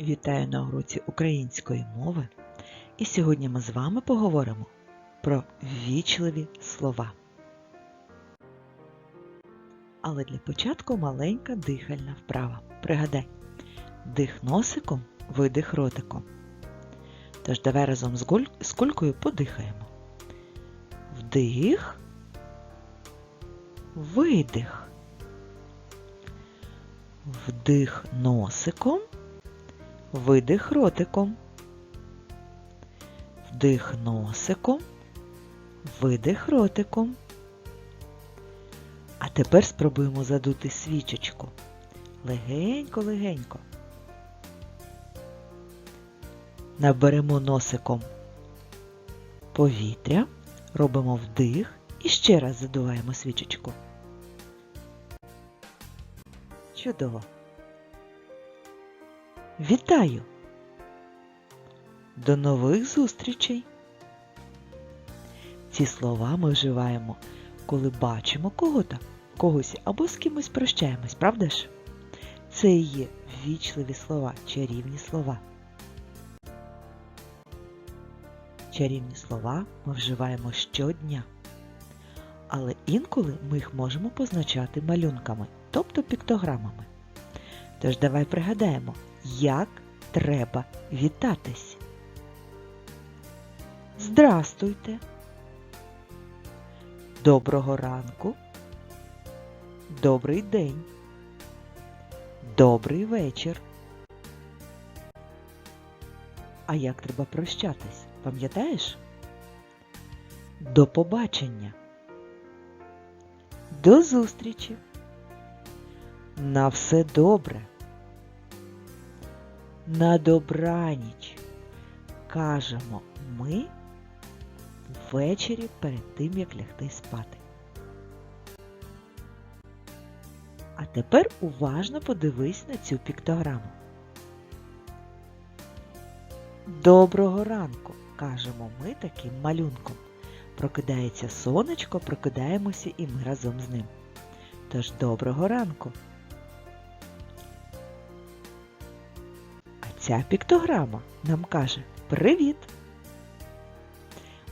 Вітаю на уроці української мови. І сьогодні ми з вами поговоримо про ввічливі слова. Але для початку маленька дихальна вправа. Пригадай, дих носиком, видих ротиком. Тож давай разом з гуль- з кулькою подихаємо. Вдих, видих. Вдих носиком, видих ротиком. Вдих носиком, видих ротиком. А тепер спробуємо задути свічечку. Легенько-легенько. Наберемо носиком повітря, робимо вдих і ще раз задуваємо свічечку. Чудово. Вітаю! До нових зустрічей! Ці слова ми вживаємо, коли бачимо кого-то, когось або з кимось прощаємось, правда ж? Це і є ввічливі слова, чарівні слова. Чарівні слова ми вживаємо щодня. Але інколи ми їх можемо позначати малюнками, тобто піктограмами. Тож давай пригадаємо, як треба вітатись. Здрастуйте. Доброго ранку. Добрий день. Добрий вечір. А як треба прощатись? Пам'ятаєш? До побачення. До зустрічі. На все добре. На добраніч. Кажемо ми ввечері перед тим, як лягти спати. А тепер уважно подивись на цю піктограму. Доброго ранку, кажемо ми таким малюнком. Прокидається сонечко, прокидаємося і ми разом з ним. Тож доброго ранку. Ця піктограма нам каже Привіт!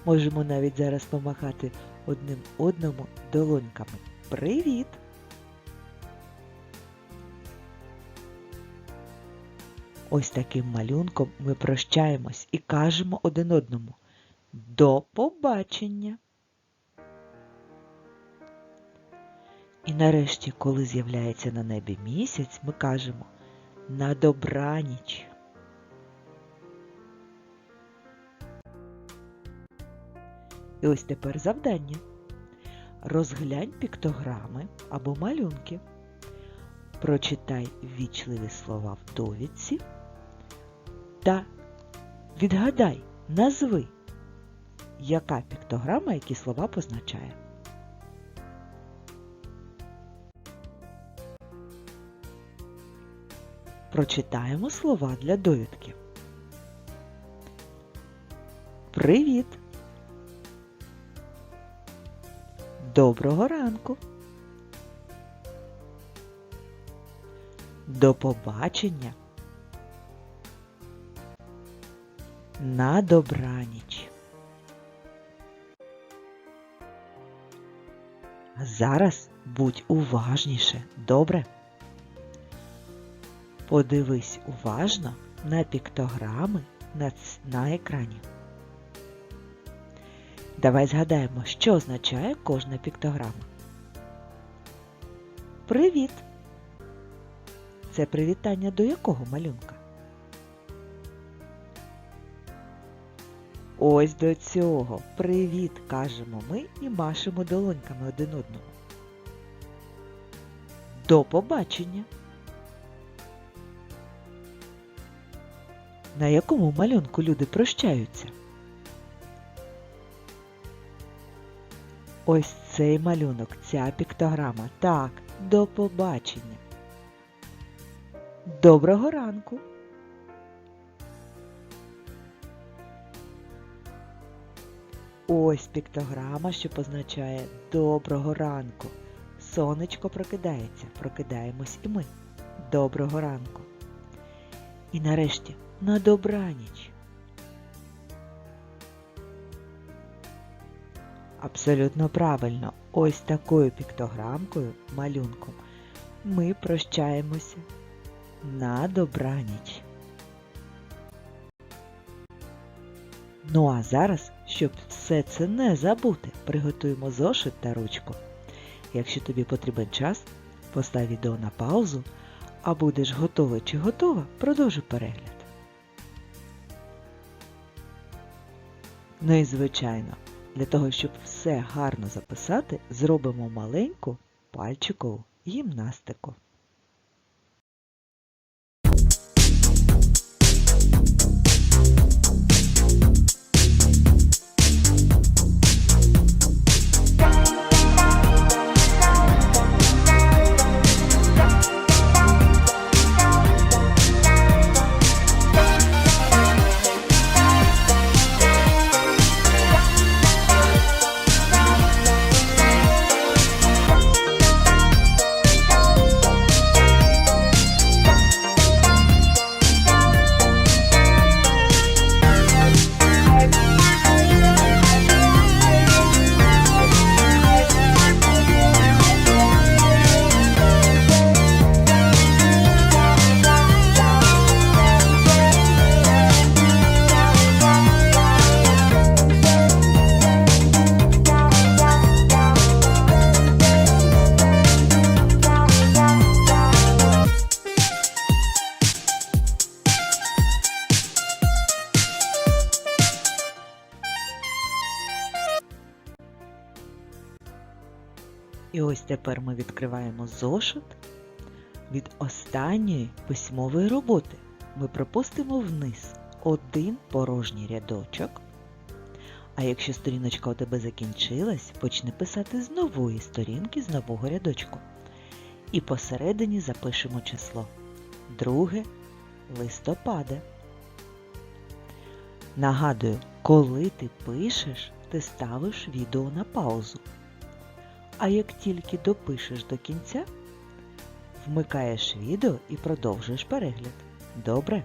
Можемо навіть зараз помахати одним одному долоньками. Привіт! Ось таким малюнком ми прощаємось і кажемо один одному До побачення! І нарешті, коли з'являється на небі місяць, ми кажемо на добраніч. І ось тепер завдання. Розглянь піктограми або малюнки. Прочитай ввічливі слова в довідці та відгадай, назви, яка піктограма які слова позначає. Прочитаємо слова для довідки. Привіт! Доброго ранку! До побачення! На добраніч! Зараз будь уважніше, добре? Подивись уважно на піктограми на екрані. Давай згадаємо, що означає кожна піктограма. Привіт! Це привітання до якого малюнка? Ось до цього. Привіт, кажемо ми і машемо долоньками один одному. До побачення! На якому малюнку люди прощаються? Ось цей малюнок, ця піктограма. Так, до побачення. Доброго ранку. Ось піктограма, що позначає доброго ранку. Сонечко прокидається, прокидаємось і ми. Доброго ранку. І нарешті на добраніч. Абсолютно правильно, ось такою піктограмкою, малюнком, ми прощаємося на добраніч. Ну а зараз, щоб все це не забути, приготуємо зошит та ручку. Якщо тобі потрібен час, постав відео на паузу, а будеш готовий чи готова, продовжуй перегляд. Ну і звичайно, для того, щоб все гарно записати, зробимо маленьку пальчикову гімнастику. Ось тепер ми відкриваємо зошит від останньої письмової роботи. Ми пропустимо вниз один порожній рядочок. А якщо сторіночка у тебе закінчилась, почни писати з нової сторінки з нового рядочку. І посередині запишемо число 2 листопада. Нагадую, коли ти пишеш, ти ставиш відео на паузу. А як тільки допишеш до кінця, вмикаєш відео і продовжуєш перегляд. Добре?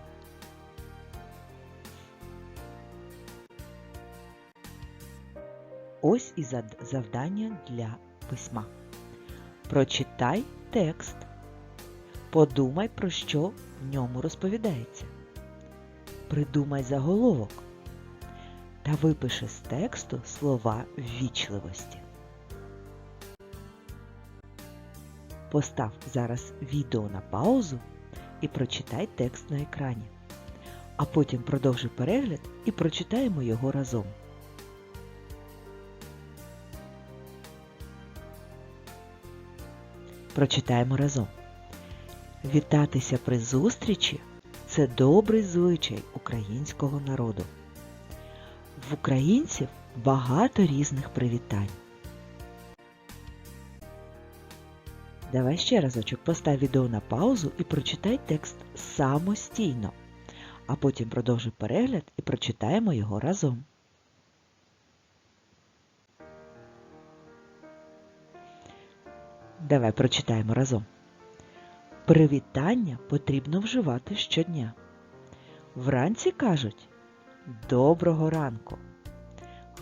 Ось і завдання для письма. Прочитай текст. Подумай, про що в ньому розповідається. Придумай заголовок та випиши з тексту слова ввічливості. Постав зараз відео на паузу і прочитай текст на екрані. А потім продовжуй перегляд і прочитаємо його разом. Прочитаємо разом. Вітатися при зустрічі це добрий звичай українського народу. В українців багато різних привітань. Давай ще разочок постав відео на паузу і прочитай текст самостійно, а потім продовжуй перегляд і прочитаємо його разом. Давай прочитаємо разом. Привітання потрібно вживати щодня. Вранці кажуть Доброго ранку.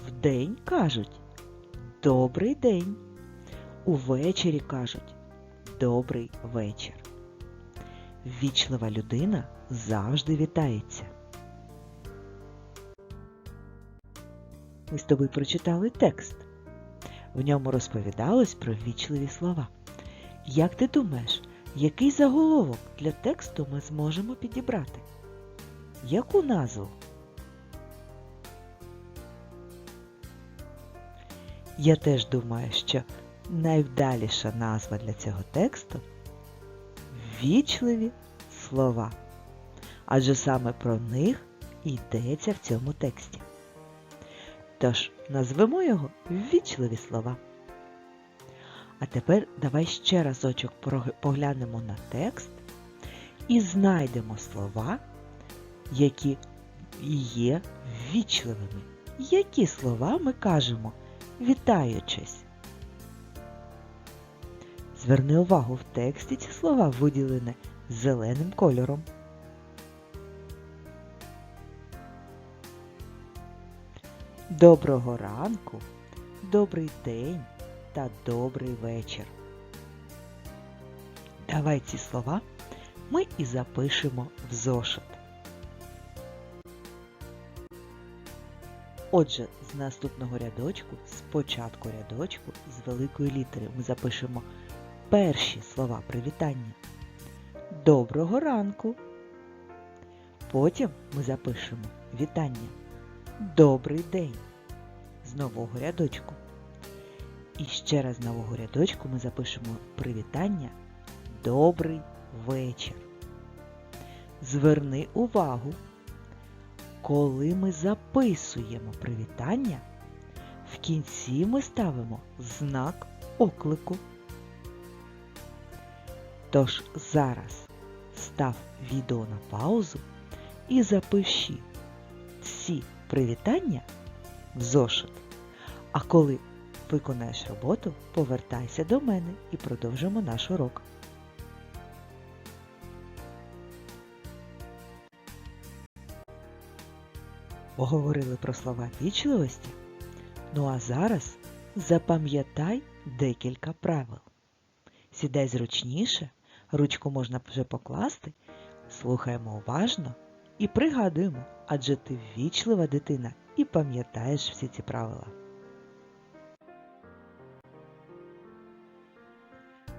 Вдень кажуть Добрий день. Увечері кажуть Добрий вечір. Ввічлива людина завжди вітається. Ми з тобою прочитали текст. В ньому розповідалось про ввічливі слова. Як ти думаєш, який заголовок для тексту ми зможемо підібрати? Яку назву? Я теж думаю, що найвдаліша назва для цього тексту ввічливі слова. Адже саме про них йдеться в цьому тексті. Тож, назвемо його ввічливі слова. А тепер давай ще разочок поглянемо на текст і знайдемо слова, які є ввічливими. Які слова ми кажемо, вітаючись? Зверни увагу, в тексті ці слова виділені зеленим кольором. Доброго ранку, добрий день та добрий вечір. Давай ці слова ми і запишемо в зошит. Отже, з наступного рядочку, з початку рядочку, з великої літери ми запишемо перші слова привітання. Доброго ранку. Потім ми запишемо вітання. Добрий день. З нового рядочку. І ще раз з нового рядочку ми запишемо привітання. Добрий вечір. Зверни увагу, коли ми записуємо привітання, в кінці ми ставимо знак оклику. Тож зараз став відео на паузу і запиши ці привітання в зошит. А коли виконаєш роботу, повертайся до мене і продовжимо наш урок. Поговорили про слова вічливості. Ну а зараз запам'ятай декілька правил. Сідай зручніше, ручку можна вже покласти, слухаємо уважно і пригадуємо, адже ти вічлива дитина і пам'ятаєш всі ці правила.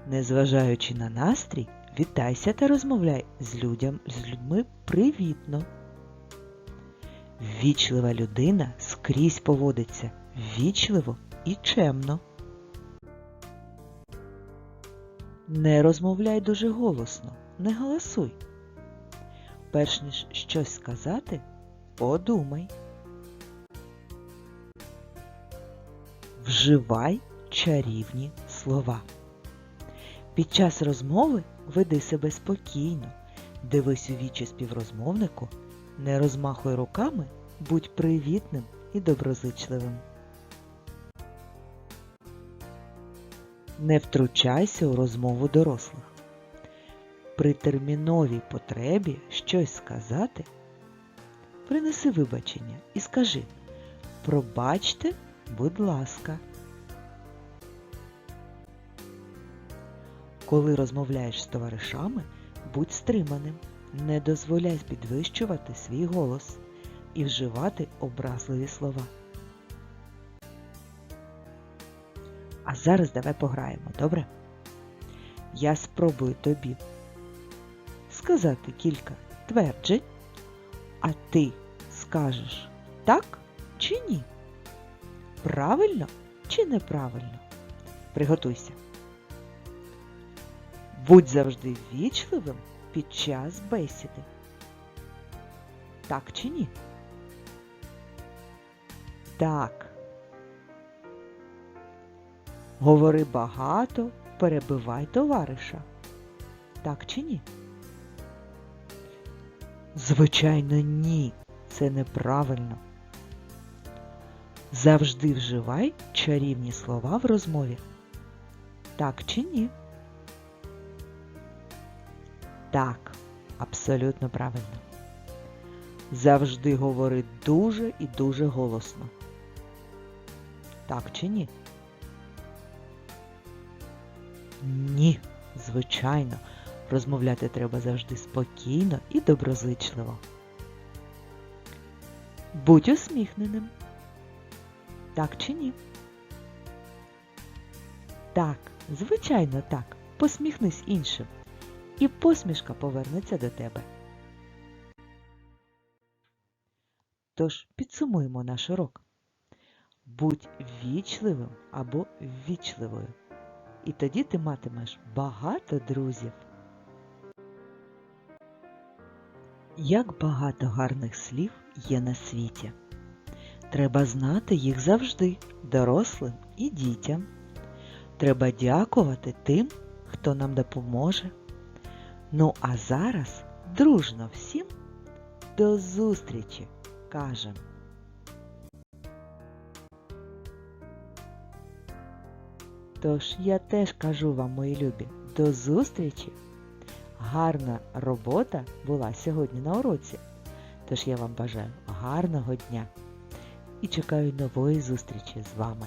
Незважаючи на настрій, вітайся та розмовляй з, людям, з людьми привітно. Вічлива людина скрізь поводиться вічливо і чемно. Не розмовляй дуже голосно, не голосуй. Перш ніж щось сказати, подумай. Вживай чарівні слова. Під час розмови веди себе спокійно, дивись у вічі співрозмовнику, не розмахуй руками, будь привітним і доброзичливим. Не втручайся у розмову дорослих. При терміновій потребі щось сказати, принеси вибачення і скажи Пробачте, будь ласка. Коли розмовляєш з товаришами, будь стриманим, не дозволяй підвищувати свій голос і вживати образливі слова. Зараз давай пограємо, добре? Я спробую тобі сказати кілька тверджень, а ти скажеш так чи ні? Правильно чи неправильно? Приготуйся. Будь завжди вічливим під час бесіди. Так чи ні? Так. Говори багато, перебивай товариша. Так чи ні? Звичайно, ні. Це неправильно. Завжди вживай чарівні слова в розмові. Так чи ні? Так, абсолютно правильно. Завжди говори дуже і дуже голосно. Так чи ні? Ні, звичайно, розмовляти треба завжди спокійно і доброзичливо. Будь усміхненим. Так чи ні? Так, звичайно так. Посміхнись іншим. І посмішка повернеться до тебе. Тож підсумуємо наш урок. Будь вічливим або ввічливою. І тоді ти матимеш багато друзів. Як багато гарних слів є на світі. Треба знати їх завжди, дорослим і дітям. Треба дякувати тим, хто нам допоможе. Ну а зараз дружно всім до зустрічі, кажем. Тож я теж кажу вам, мої любі, до зустрічі! Гарна робота була сьогодні на уроці. Тож я вам бажаю гарного дня і чекаю нової зустрічі з вами.